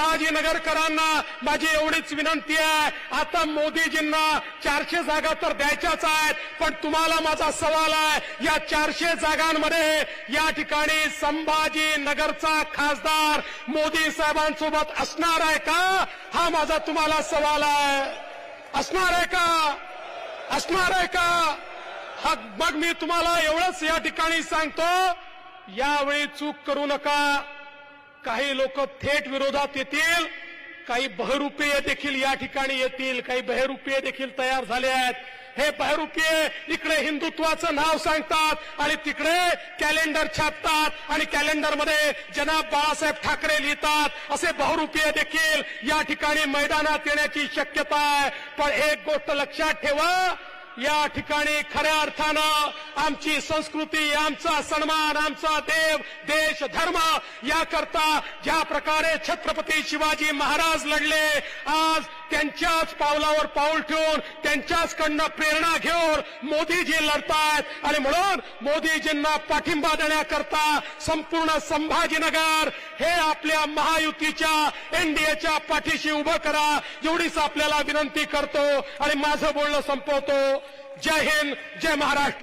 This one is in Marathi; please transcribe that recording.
संभाजीनगरकरांना माझी एवढीच विनंती आहे. आता मोदीजींना चारशे जागा तर द्यायच्याच आहेत पण तुम्हाला माझा सवाल आहे या चारशे जागांमध्ये या ठिकाणी संभाजीनगरचा खासदार मोदी साहेबांसोबत असणार आहे का? हा माझा तुम्हाला सवाल आहे. असणार आहे का? असणार आहे का? हा मग मी तुम्हाला एवढंच या ठिकाणी सांगतो. यावेळी चूक करू नका. काही लोक थेट विरोधात येतील काही बहरूपीय देखील या ठिकाणी येतील काही बहरूपीय देखील तयार झाले आहेत. हे बहरूपीय इकडे हिंदुत्वाचं नाव सांगतात आणि तिकडे कॅलेंडर छापतात आणि कॅलेंडरमध्ये जनाब बाळासाहेब ठाकरे लिहितात. असे बहुरूपीय देखील या ठिकाणी मैदानात येण्याची शक्यता आहे. पण एक गोष्ट लक्षात ठेवा या ठिकाणी खऱ्या अर्थानं आमची संस्कृती आमचा सन्मान आमचा देव देश धर्म याकरता ज्या प्रकारे छत्रपती शिवाजी महाराज लढले आज त्यांच्याच पावलावर पाऊल ठेवून त्यांच्याच कडनं प्रेरणा घेऊन मोदीजी लढतायत. आणि म्हणून मोदीजींना पाठिंबा देण्याकरता संपूर्ण संभाजीनगर हे आपल्या महायुतीच्या एनडीएच्या पाठीशी उभं करा. एवढीच आपल्याला विनंती करतो आणि माझं बोलणं संपवतो. जय हिंद जय महाराष्ट्र.